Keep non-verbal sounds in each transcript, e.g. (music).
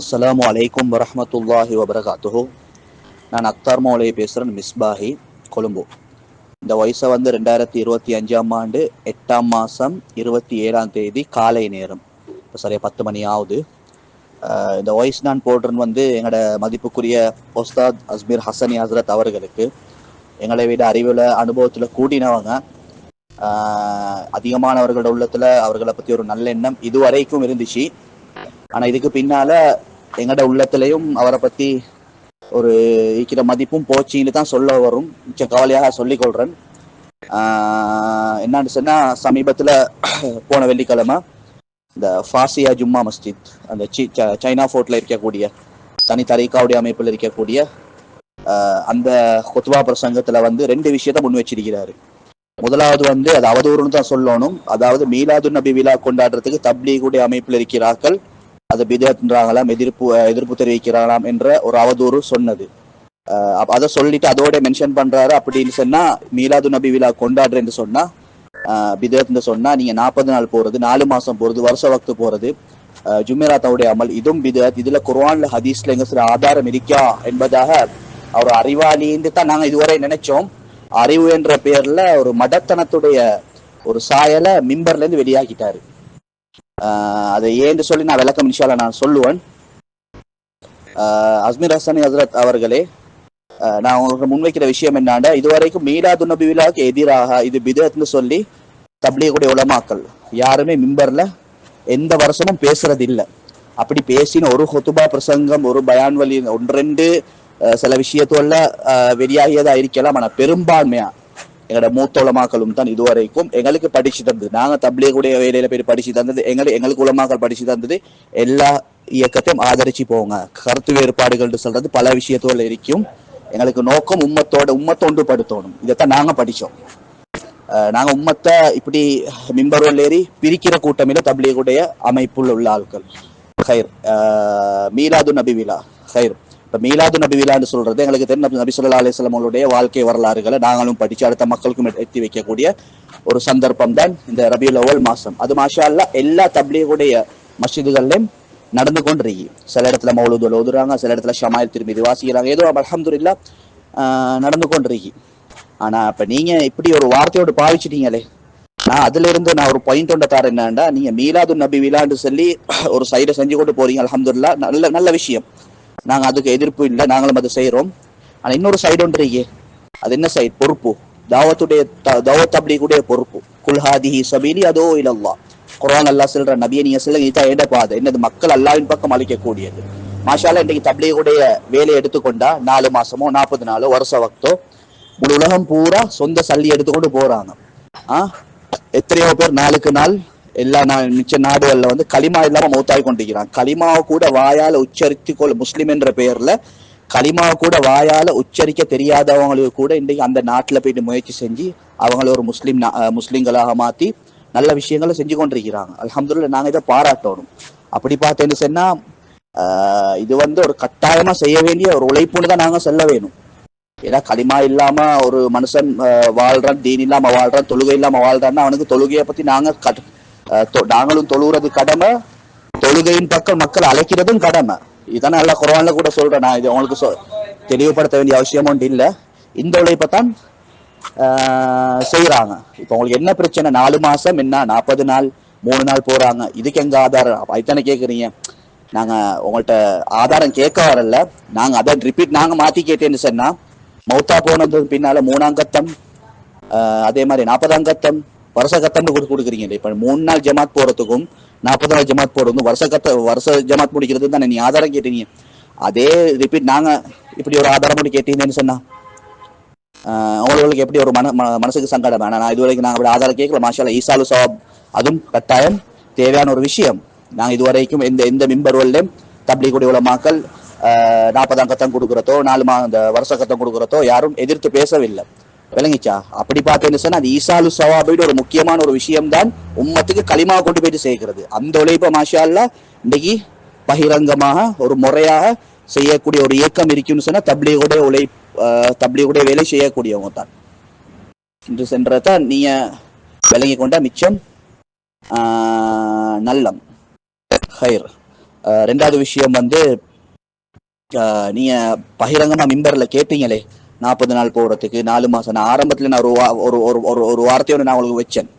அஸ்ஸலாமு அலைக்கும் வரமத்துல்லாஹி வபரகாத்துஹு. நான் அக்தார் மௌலை பேசுகிறேன் மிஸ்பாஹி கொழும்பு. இந்த வயசை வந்து ரெண்டாயிரத்தி இருபத்தி அஞ்சாம் ஆண்டு எட்டாம் மாதம் இருபத்தி ஏழாம் தேதி காலை நேரம். இப்போ சரியாக பத்து மணி ஆகுது. இந்த வாய்ஸ் நான் போடுறேன்னு வந்து எங்களோட மதிப்புக்குரிய ஒஸ்தாத் அஸ்மீர் ஹசனி ஹசரத் அவர்களுக்கு. எங்களை விட அறிவில் அனுபவத்தில் கூட்டினவங்க அதிகமானவர்களோட உள்ளத்தில் அவர்களை பற்றி ஒரு நல்ல எண்ணம் இதுவரைக்கும் இருந்துச்சு. ஆனா இதுக்கு பின்னால எங்கட உள்ளத்திலையும் அவரை பத்தி ஒரு இருக்கிற மதிப்பும் போச்சின்னு தான் சொல்ல வரும். மிச்ச கவலையாக சொல்லிக் கொள்றேன் என்னன்னு சொன்னா சமீபத்துல (clears throat) போன வெள்ளிக்கிழமை இந்த ஃபாசியா ஜும்மா மஸ்ஜித் அந்த சீ ச- சைனா ஃபோர்ட்ல இருக்கக்கூடிய தனி தரீக்காவுடைய அமைப்பில் இருக்கக்கூடிய அந்த கொத்வா பிரசங்கத்துல வந்து ரெண்டு விஷயத்த முன் வச்சிருக்கிறாரு. முதலாவது வந்து அது அவதூறுன்னு தான் சொல்லணும். அதாவது மீலாது நபி விழா கொண்டாடுறதுக்கு தப்லீகுடைய அமைப்பில் இருக்கிறார்கள். அது பிதத்ன்றாங்களாம் எதிர்ப்பு எதிர்ப்பு தெரிவிக்கிறாங்களாம் என்ற ஒரு அவதூறு சொன்னது. அதை சொல்லிட்டு அதோட மென்ஷன் பண்றாரு. அப்படின்னு சொன்னா மீலாது நபி விழா கொண்டாடுறேன்னு சொன்னா பிதத்னு சொன்னா நீங்க நாற்பது நாள் போறது நாலு மாசம் போறது வருஷ வக்து போறது அஹ் அமல் இதுவும் பிதத் இதுல குர்வான்ல ஹதீஸ்ல எங்க சில ஆதாரம் இருக்கா என்பதாக அவர் அறிவாளின்னு தான் நாங்க இதுவரை நினைச்சோம். அறிவு என்ற பெயர்ல ஒரு மடத்தனத்துடைய ஒரு சாயலை மிம்பர்ல இருந்து வெளியாகிட்டாரு அதை ஏன்னு சொல்லி நான் விளக்கம் இன்ஷால்லா நான் சொல்லுவேன். அஸ்மீர் ஹசனி ஹசரத் அவர்களே நான் உங்களுக்கு முன்வைக்கிற விஷயம் என்னாண்டா இதுவரைக்கும் மீலாது நபி விழாவுக்கு எதிராக இது பிதத்னு சொல்லி தப்லீகுடைய உலமாக்கள் யாருமே மிம்பர்ல எந்த வருஷமும் பேசுறது இல்லை அப்படி பேசின ஒரு ஹொத்துபா பிரசங்கம் ஒரு பயான் வழி ஒன்று ரெண்டு சில விஷயத்தோட வெளியாகியதா இருக்கலாம். ஆனா பெரும்பான்மையா எங்களோட மூத்த உலமாக்களும் தான் இதுவரைக்கும் எங்களுக்கு படிச்சு தந்தது. நாங்க தப்லீகுடைய வேலையில போய் படிச்சு தந்தது. எங்களுக்கு எங்களுக்கு உலமாக்கள் படிச்சு தந்தது. எல்லா இயக்கத்தையும் ஆதரிச்சு போங்க கருத்து வேறுபாடுகள் சொல்றது பல விஷயத்தோட இருக்கும். எங்களுக்கு நோக்கம் உம்மத்தோட உம்மத்தொண்டு ஒன்றுபடுத்தணும். இதைத்தான் நாங்க படிச்சோம். நாங்க உம்மத்தை இப்படி மிம்பரோல் ஏறி பிரிக்கிற கூட்டமில தப்லீகுடைய அமைப்புள்ள உள்ள ஆட்கள் ஹைர் அஹ் மீலாது நபி விழா. ஹைர். இப்ப மீலாது நபி விழான்னு சொல்றது எங்களுக்கு தெரியும். நபி- நபி சொல்லா அலிஸ்லாம் வாழ்க்கை வரலாறுகளை நாங்களும் படிச்சு அடுத்த மக்களுக்கும் எத்தி வைக்கக்கூடிய ஒரு சந்தர்ப்பம் தான் இந்த ரபியுல் அவல் மாசம் அது மாஷா அல்லா எல்லா தப்லீகுடைய மஸ்ஜிதுகள்லயும் நடந்து கொண்டிருக்கு. சில இடத்துல மௌலூதுல ஓதுறாங்க சில இடத்துல ஷமாயில் திரும்பி வாசிக்கிறாங்க. ஏதோ அலமதுல்லா ஆஹ் நடந்து கொண்டிருக்கு. ஆனா இப்ப நீங்க இப்படி ஒரு வார்த்தையோடு பாவிச்சிட்டீங்களே. நான் அதுல இருந்து நான் ஒரு பாயிண்ட் ஒன்று தரேன் என்னண்டா நீங்க மீலாது நபி விழான்னு சொல்லி ஒரு சைடை செஞ்சு கொண்டு போறீங்க அலமதுல்லா நல்ல நல்ல விஷயம். நாங்க அதுக்கு எதிர்ப்பு இல்லை நாங்களும் அதை செய்யறோம் ஆனா இன்னொரு சைடு ஒன்று அது என்ன சைடு பொறுப்பு. தாவத்துடைய த- தாவத் கூட பொறுப்பு. குல்ஹாதிஹி சபீலி அதோ இல்லல்லா குரான் அல்லா சொல்ற நபியை நீங்க சொல்லுங்க இதுதான் ஏட பாதை? என்னது மக்கள் அல்லாவின் பக்கம் அளிக்கக்கூடியது. மாஷால இன்னைக்கு தப்லீகுடைய வேலையை எடுத்துக்கொண்டா நாலு மாசமோ நாற்பது நாளோ வருஷ வக்தோ முழு உலகம் பூரா சொந்த சல்லி எடுத்துக்கொண்டு போறாங்க. ஆஹ் எத்தனையோ பேர் நாளுக்கு நாள் எல்லா நா- மிச்ச நாடுகள்ல வந்து களிமா இல்லாம மௌத்தாகி கொண்டிருக்கிறான். களிமாவை கூட வாயால உச்சரித்து கொள் முஸ்லிம் என்ற பெயர்ல களிமாவை கூட வாயால உச்சரிக்க தெரியாதவங்களுக்கு கூட இன்றைக்கு அந்த நாட்டுல போயிட்டு முயற்சி செஞ்சு அவங்கள ஒரு முஸ்லீம் முஸ்லீம்களாக அஹ் மாத்தி நல்ல விஷயங்களை செஞ்சு கொண்டிருக்கிறாங்க. அலமதுல்ல நாங்க இதை பாராட்டணும். அப்படி பார்த்தேன்னு சொன்னா இது வந்து ஒரு கட்டாயமா செய்ய வேண்டிய ஒரு உழைப்புன்னு தான் நாங்க சொல்ல வேணும். ஏன்னா களிமா இல்லாம ஒரு மனுஷன் வாழ்றான் தீன் இல்லாம வாழ்றான் தொழுகை இல்லாம வாழ்றான்னா அவனுக்கு தொழுகையை பத்தி நாங்க கட்- நாங்களும் தொழுகிறது கடமை தொழுகையின் பக்கம் மக்கள் அழைக்கிறதும் கடமை. இதான் நல்லா குரான்ல கூட சொல்றேன் நான் இது உங்களுக்கு சொ- தெளிவுபடுத்த வேண்டிய அவசியம் ஒன்று இல்லை. இந்த உழைப்பை தான் ஆஹ் செய்யறாங்க இப்போ உங்களுக்கு என்ன பிரச்சனை? நாலு மாசம் என்ன? நாற்பது நாள் மூணு நாள் போறாங்க. இதுக்கு எங்க ஆதாரம்? அப்ப அதுதானே கேக்குறீங்க. நாங்க உங்கள்ட்ட ஆதாரம் கேட்க வரல. நாங்க அதை ரிப்பீட் நாங்க மாத்தி கேட்டேன்னு சொன்னா மௌத்தா போனதுக்கு பின்னால மூணாம் கத்தம் அதே மாதிரி நாற்பதாங்கத்தம் வருஷ கத்தன்னு கொடுத்து கொடுக்குறீங்க. இப்ப மூணு நாள் ஜமாத் போறதுக்கும் நாற்பது நாள் ஜமாத் போறதுக்கும் வருஷ கத்த வருஷ ஜமாத் முடிக்கிறது தானே நீ ஆதாரம் கேட்டீங்க. அதே ரிப்பீட் நாங்க இப்படி ஒரு ஆதாரம் மட்டும் கேட்டீங்கன்னு சொன்னா ஆஹ் எப்படி ஒரு மன மனசுக்கு சங்கடம்? ஆனா நான் இதுவரைக்கும் நாங்கள் அப்படி ஆதாரம் கேட்கல. மாஷால ஈசாலு சவாப் அதுவும் கட்டாயம் தேவையான ஒரு விஷயம். நாங்கள் இதுவரைக்கும் எந்த எந்த மிம்பர்வல்லையும் தப்லீகுடைய உலமாக்கள் ஆஹ் நாற்பதாம் கத்தம் கொடுக்குறதோ நாலு மா இந்த வருஷ கத்தம் கொடுக்குறதோ யாரும் எதிர்த்து பேசவில்லை. விளங்கிச்சா? அப்படி பார்த்தேன்னு சொன்னா அது ஈசாலு சவாபையோட ஒரு முக்கியமான ஒரு விஷயம் தான் உம்மத்துக்கு களிமா கொண்டு போயிட்டு சேர்க்கிறது. அந்த உழைப்ப மாஷா இன்னைக்கு பகிரங்கமாக ஒரு முறையாக செய்யக்கூடிய ஒரு இயக்கம் இருக்குன்னு சொன்னா தப்லீகுடைய உழை ஆஹ் தப்லீகுடைய வேலை செய்யக்கூடியவங்க தான். என்று சென்றதான் நீங்க விளங்கி கொண்டா மிச்சம் நல்லம் ஹைர். ரெண்டாவது விஷயம் வந்து நீங்க பகிரங்கமா மிம்பர்ல கேட்டீங்களே நாற்பது நாள் போகிறதுக்கு நாலு மாசம். நான் ஆரம்பத்துல நான் ஒரு வா- ஒரு ஒரு ஒரு ஒரு வார்த்தையோட நான் உங்களுக்கு வச்சேன்.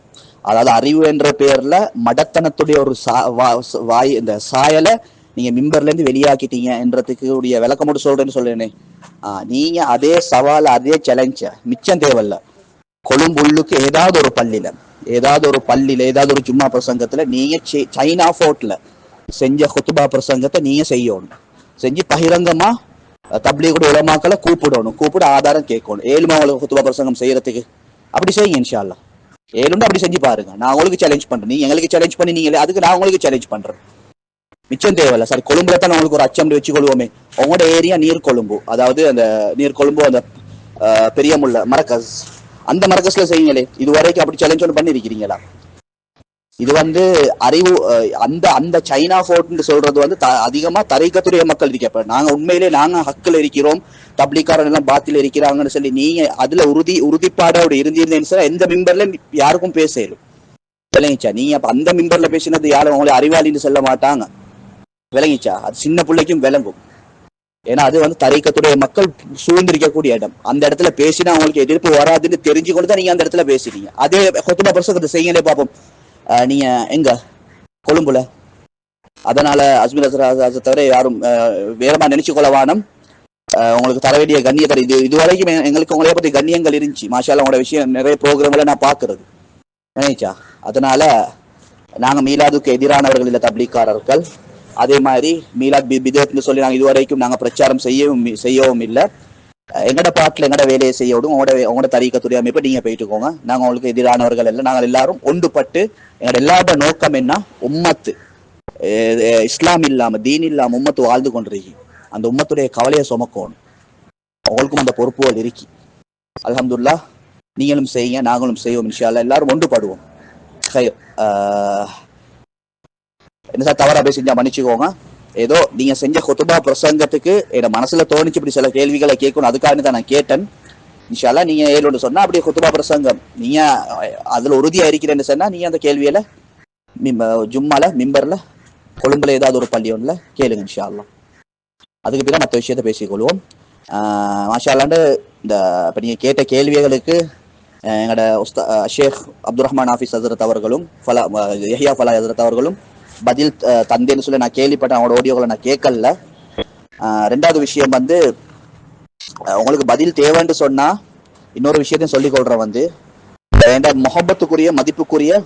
அதாவது அறிவு என்ற பேர்ல மடத்தனத்துடைய ஒரு சா- வா- வாய் இந்த சாயலை நீங்க மிம்பர்ல இருந்து வெளியாக்கிட்டீங்க என்றதுக்கு உடைய விளக்கம் மட்டும் சொல்றேன்னு சொல்றேனே நீங்க அதே சவால் அதே சேலஞ்ச மிச்சம் தேவையில்ல. கொழும்புள்ளுக்கு ஏதாவது ஒரு பள்ளியில ஏதாவது ஒரு பள்ளியில ஏதாவது ஒரு ஜும்மா பிரசங்கத்துல நீங்க சைனா ஃபோர்ட்ல செஞ்ச குத்துபா பிரசங்கத்தை நீங்க செய்யணும். செஞ்சு பகிரங்கமா தப்லீகுடைய உலமாக்களை கூப்பிடணும். கூப்பிட ஆதாரம் கேட்கணும். ஏழுமா உங்களுக்கு குத்துவா பிரசங்கம் செய்யறதுக்கு. அப்படி செய்யுங்க இன்ஷா அல்லாஹ் ஏழுண்டு அப்படி செஞ்சு பாருங்க. நான் உங்களுக்கு சேலஞ்ச் பண்றேன். நீங்க எங்களுக்கு சேலஞ்ச் பண்ணி நீங்களே அதுக்கு நான் உங்களுக்கு சேலஞ்ச் பண்றேன். மிச்சம் தேவையில்ல. சாரி கொழும்புல தான் உங்களுக்கு ஒரு அச்சம் வச்சு கொள்வோமே. உங்களோட ஏரியா நீர் கொழும்பு. அதாவது அந்த நீர் கொழும்பு அந்த பெரிய முல்லை மரக்கஸ். அந்த மரக்கஸ்ல செய்யுங்களே. இது வரைக்கும் அப்படி சேலஞ்ச் ஒன்று பண்ணிருக்கிறீங்களா? இது வந்து அறிவு அஹ், அந்த அந்த சைனா ஃபோர்ட்னு சொல்றது வந்து த- அதிகமா தரைக்கத்துடைய மக்கள் இருக்கப்ப நாங்க உண்மையிலே நாங்க ஹக்கில் இருக்கிறோம் தப்ளிக்காரன் எல்லாம் பாத்தில் இருக்கிறாங்கன்னு சொல்லி நீங்க அதுல உறுதி உறுதிப்பாடோட இருந்திருந்தேன்னு சொல்லி எந்த மெம்பர்ல யாருக்கும் பேசலும். விளங்கிச்சா? நீங்க அப்ப அந்த மெம்பர்ல பேசினது யாரும் உங்களை அறிவாளின்னு சொல்ல மாட்டாங்க. விளங்கிச்சா? அது சின்ன பிள்ளைக்கும் விளங்கும். ஏன்னா அது வந்து தரைக்கத்துடைய மக்கள் சூழ்ந்திருக்கக்கூடிய இடம். அந்த இடத்துல பேசினா அவங்களுக்கு எதிர்ப்பு வராதுன்னு தெரிஞ்சு கொண்டு தான் நீங்க அந்த இடத்துல பேசுறீங்க. அதே கொத்துமா பிரசங்கத்தை செய்யலே பார்ப்போம் நீங்க எங்க? கொழும்புல. அதனால அஸ்மிர் அசரா தவிர யாரும் வேறமா நினைச்சு கொள்ளவானம் உங்களுக்கு தர வேண்டிய கண்ணியத்தை இது இதுவரைக்கும் எங்களுக்கு உங்களைய பத்தி கண்ணியங்கள் இருந்துச்சு. மாஷால உங்களோட விஷயம் நிறைய ப்ரோக்ராம்ல நான் பாக்குறது நினைச்சா? அதனால நாங்க மீலாதுக்கு எதிரானவர்கள் இல்ல தப்லீக்காரர்கள். அதே மாதிரி மீலாத் பி பிதத்னு சொல்லி நாங்க இதுவரைக்கும் நாங்க பிரச்சாரம் செய்யவும் செய்யவும் இல்லை. எங்கட பாட்டில் எங்கட வேலையை செய்ய விடும். உங்களோட உங்களோட தறிக்கத்துறை அமைப்பு நீங்க போயிட்டுக்கோங்க. நாங்க உங்களுக்கு எதிரானவர்கள் எல்லாம் நாங்கள் எல்லாரும் ஒன்றுபட்டு எங்களோட எல்லாரோட நோக்கம் என்ன? உம்மத்து. இஸ்லாம் இல்லாம தீன் இல்லாம உம்மத்து வாழ்ந்து கொண்டிருக்கி அந்த உம்மத்துடைய கவலையை சுமக்கணும். உங்களுக்கும் அந்த பொறுப்புகள் இருக்கு. அலமதுல்லா நீங்களும் செய்யுங்க நாங்களும் செய்வோம் இன்ஷா எல்லாரும் ஒன்றுபடுவோம். ஆஹ் என்ன சார் தவறா பேசி செஞ்சா மன்னிச்சுக்கோங்க. ஏதோ நீங்க செஞ்ச கொத்துபா பிரசங்கத்துக்கு என் மனசுல தோணிச்சு இப்படி சில கேள்விகளை கேட்கணும். அதுக்காக தான் நான் கேட்டேன். இன்ஷால்லா நீங்க ஏழு சொன்னா அப்படியே குத்துபா பிரசங்கம். நீங்க அதுல உறுதியா இருக்கிறேன்னு சொன்னா நீங்க அந்த கேள்வியில ஜும்மால மிம்பர்ல கொழும்புல ஏதாவது ஒரு பள்ளி ஒன்றுல கேளுங்க இன்ஷா அதுக்கு பிறகு மற்ற விஷயத்த பேசிக்கொள்வோம். மாஷாலாண்டு மாஷா அல்லாண்டு இந்த இப்போ நீங்கள் கேட்ட கேள்விகளுக்கு எங்களோட உஸ்தா ஷேக் அப்துல் ரஹ்மான் ஆஃபீஸ் ஹசரத் அவர்களும் ஃபலா யஹியா ஃபலா ஹசரத் அவர்களும் பதில் தந்தேன்னு சொல்லி நான் கேள்விப்பட்டேன். அவங்களோட ஆடியோக்களை நான் கேட்கல. ரெண்டாவது விஷயம் வந்து உங்களுக்கு பதில் தேவைன்னு சொன்னா இன்னொரு விஷயத்தையும் சொல்லிக் கொள்றேன் வந்து. ரெண்டாவது முகப்பத்துக்குரிய மதிப்புக்குரிய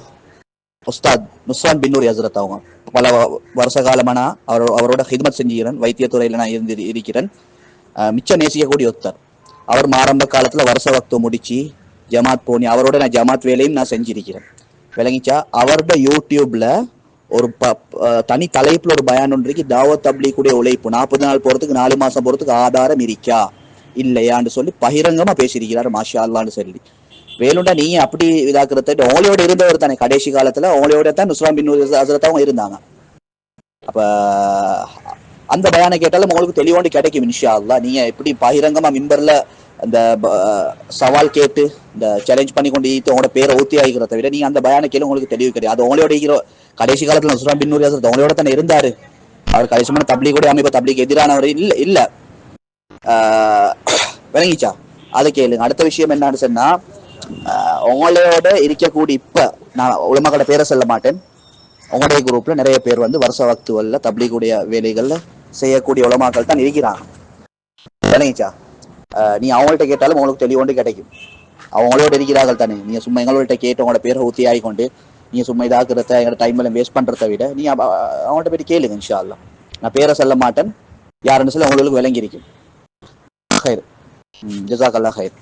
உஸ்தாத் முஸ்வான் பின்னூரி ஹசரத் அவங்க. பல வ- வருஷ காலமா நான் அவர் அவரோட ஹிதமத் செஞ்சுகிறேன் வைத்தியத்துறையில் நான் இருந்து இருக்கிறேன். மிச்சம் நேசிக்கக்கூடிய ஒருத்தர். அவர் ஆரம்ப காலத்தில் வருஷ வக்து முடிச்சு ஜமாத் போனி அவரோட நான் ஜமாத் வேலையும் நான் செஞ்சிருக்கிறேன். விளங்கிச்சா அவரோட யூடியூப்ல ஒரு ப தனி தலைப்புல ஒரு பயான் ஒன்றைக்கு இருக்கு தாவத் தப்லீக்குடைய உழைப்பு நாற்பது நாள் போறதுக்கு நாலு மாசம் போறதுக்கு ஆதாரம் இருக்கா? இல்லையான்னு சொல்லி பகிரங்கமா பேசியிருக்கிறார் மாஷா அல்லான்னு சொல்லி. வேலுண்டா நீ அப்படி இதாக்குறத ஓலையோட இருந்தவர் தானே கடைசி காலத்துல ஓலையோட தான் நுஸ்லாம் பின் ஹசரத்தாவும் இருந்தாங்க. அப்ப அந்த பயானை கேட்டாலும் உங்களுக்கு தெளிவாண்டி கிடைக்கும் இன்ஷா அல்லா நீங்க எப்படி பகிரங்கமா மிம்பர்ல அந்த சவால் கேட்டு இந்த சேலஞ்ச் பண்ணி கொண்டு ஈத்து உங்களோட பேரை ஊத்தி ஆகிக்கிறத விட நீங்க அந்த பயான கேளு உங்களுக்கு தெளிவு கிடையாது. அது உங்களோட ஹீரோ கடைசி காலத்துல நுஸ்ராம் பின் ஹசரத் உங்களோட தானே இருந்தாரு. அவர் கடைசிமான தப்லீகுடைய அமைப்பு தப்லீக் எதிரானவர் இல்ல இல்ல. விளங்கிச்சா? அதை கேளுங்க. அடுத்த விஷயம் என்னன்னு சொன்னா உங்களோட இருக்கக்கூடிய இப்ப நான் உலமக்களோட பேரை சொல்ல மாட்டேன். உங்களுடைய குரூப்ல நிறைய பேர் வந்து வருஷ வக்துவல்ல தப்லீகுடைய வேலைகள்ல செய்யக்கூடிய உலமாக்கள் தான் இருக்கிறாங்க. விளங்கிச்சா? நீ அவங்கள்ட்ட கேட்டாலும் உங்களுக்கு தெளிவுண்டு கிடைக்கும். அவங்களோட இருக்கிறார்கள் தானே. நீங்கள் சும்மா எங்களோட கேட்டு உங்களோட பேரை ஊற்றி ஆகிக்கொண்டு நீங்கள் சும்மா இதாக்குறத எங்களோட டைம் எல்லாம் வேஸ்ட் பண்ணுறத விட நீ அவங்கள்ட்ட போயிட்டு கேளுங்க இன்ஷா அல்லா நான் பேரை சொல்ல மாட்டேன். யாருன்னு சொல்லி அவங்களுக்கு விளங்கி இருக்கும் ஹைர். ஜசாக் அல்லா ஹைர்.